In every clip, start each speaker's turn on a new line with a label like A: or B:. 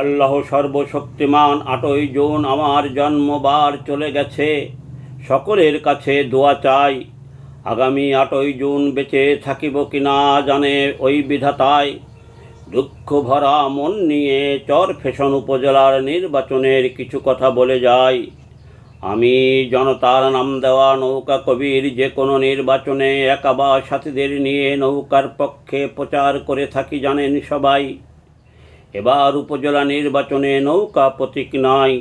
A: আল্লাহ সর্বশক্তিমান, আটই জুন আমার জন্মবার চলে গেছে। সকলের কাছে দোয়া চাই, আগামী আটই জুন বেঁচে থাকিব কিনা জানে ওই বিধাতায় দুঃখ ভরা মন নিয়ে চর ফেশন উপজেলার নির্বাচনের কিছু কথা বলে যাই। আমি জনতার নাম দেওয়া নৌকা কবির যে কোনো নির্বাচনে একাবা সাথীদের নিয়ে নৌকার পক্ষে প্রচার করে থাকি জানেন সবাই। এবার উপজেলা নির্বাচনে নৌকা প্রতীক নয়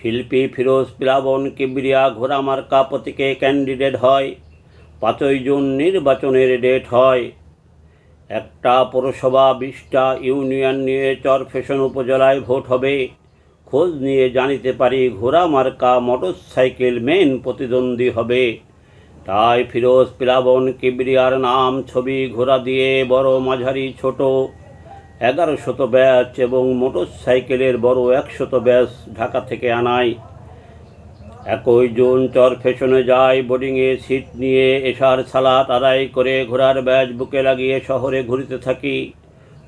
A: শিল্পী ফিরোজ প্লাবন কিবরিয়া ঘোড়া মার্কা প্রতীকে ক্যান্ডিডেট হয়। পাঁচই জুন নির্বাচনের ডেট হয়। একটা পৌরসভা বিশটা ইউনিয়ন নিয়ে চরফেশন উপজেলায় ভোট হবে। খোঁজ নিয়ে জানিতে পারি ঘোড়া মার্কা মোটরসাইকেল মেন প্রতিদ্বন্দ্বী হবে। তাই ফিরোজ প্লাবন কিবরিয়ার নাম ছবি ঘোড়া দিয়ে বড় মাঝারি ছোট এগারো শত ব্যাচ এবং মোটরসাইকেলের বড় একশত ব্যাচ ঢাকা থেকে আনায়। একই জুন চর ফেশনে যায়, বোর্ডিংয়ে সিট নিয়ে এশার সালাত আদায় করে ঘোড়ার ব্যাচ বুকে লাগিয়ে শহরে ঘুরতে থাকি।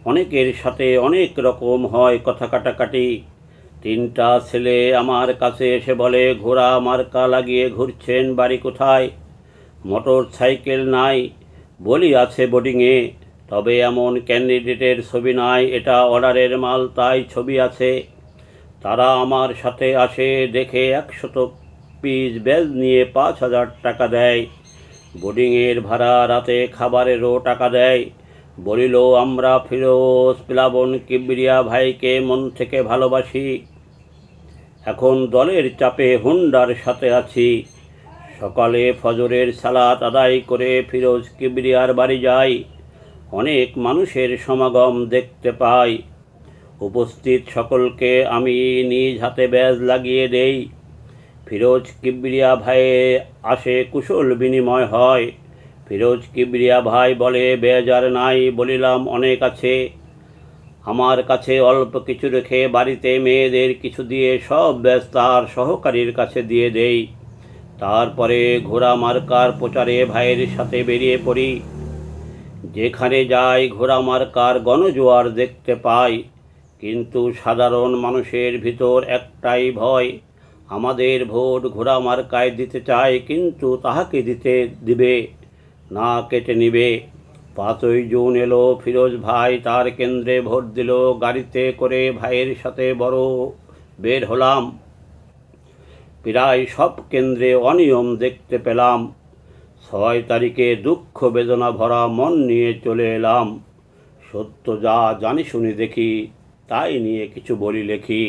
A: অনেকের সাথে অনেক রকম হয় কথা কাটাকাটি। তিনটা ছেলে আমার কাছে এসে বলে, ঘোড়া মার্কা লাগিয়ে ঘুরছেন, বাড়ি কোথায়? মোটর সাইকেল নাই। বলি আছে বোর্ডিংয়ে। তবে এমন ক্যান্ডিডেটের ছবি নাই, এটা অর্ডারের মাল, তাই ছবি আছে। তারা আমার সাথে আসে, দেখে একশত পিস ব্যাজ নিয়ে পাঁচ হাজার টাকা দেয়। বোর্ডিংয়ের ভাড়া রাতে খাবারেরও টাকা দেয়। বলিল, আমরা ফিরোজ প্লাবন কিবরিয়া ভাইকে মন থেকে ভালোবাসি। এখন দলের চাপে হুন্ডার সাথে আছি। সকালে ফজরের সালাত আদায় করে ফিরোজ কিবরিয়ার বাড়ি যাই। অনেক মানুষের সমাগম দেখতে পাই। উপস্থিত সকলকে আমি নিজ হাতে ব্যাজ লাগিয়ে দেই। ফিরোজ কিবরিয়া ভাইয়ে আসে কুশল বিনিময় হয়। ফিরোজ কিবরিয়া ভাই বলে, ব্যাজ আর নাই, বলিলাম অনেক আছে। আমার কাছে অল্প কিছু রেখে বাড়িতে মেয়েদের কিছু দিয়ে সব ব্যাজ তার সহকারীর কাছে দিয়ে দেই। তারপরে ঘোড়া মার্কার প্রচারে ভাইয়ের সাথে বেরিয়ে পড়ি। যেখানে যাই ঘোড়া মার্কার গণজোয়ার দেখতে পাই, কিন্তু সাধারণ মানুষের ভিতর একটাই ভয়, আমাদের ভোট ঘোড়া মার্কায় দিতে চায়, কিন্তু তাহাকে দিতে দিবে, না কেটে নিবে। পাঁচই জুন এলো, ফিরোজ ভাই তার কেন্দ্রে ভোট দিল, গাড়িতে করে ভাইয়ের সাথে বড় বের হলাম। প্রায় সব কেন্দ্রে অনিয়ম দেখতে পেলাম। ছয় তারিখে দুঃখ বেদনা ভরা মন নিয়ে চলে এলাম। সত্য যা জানি শুনি দেখি, তাই নিয়ে কিছু বলি লেখি।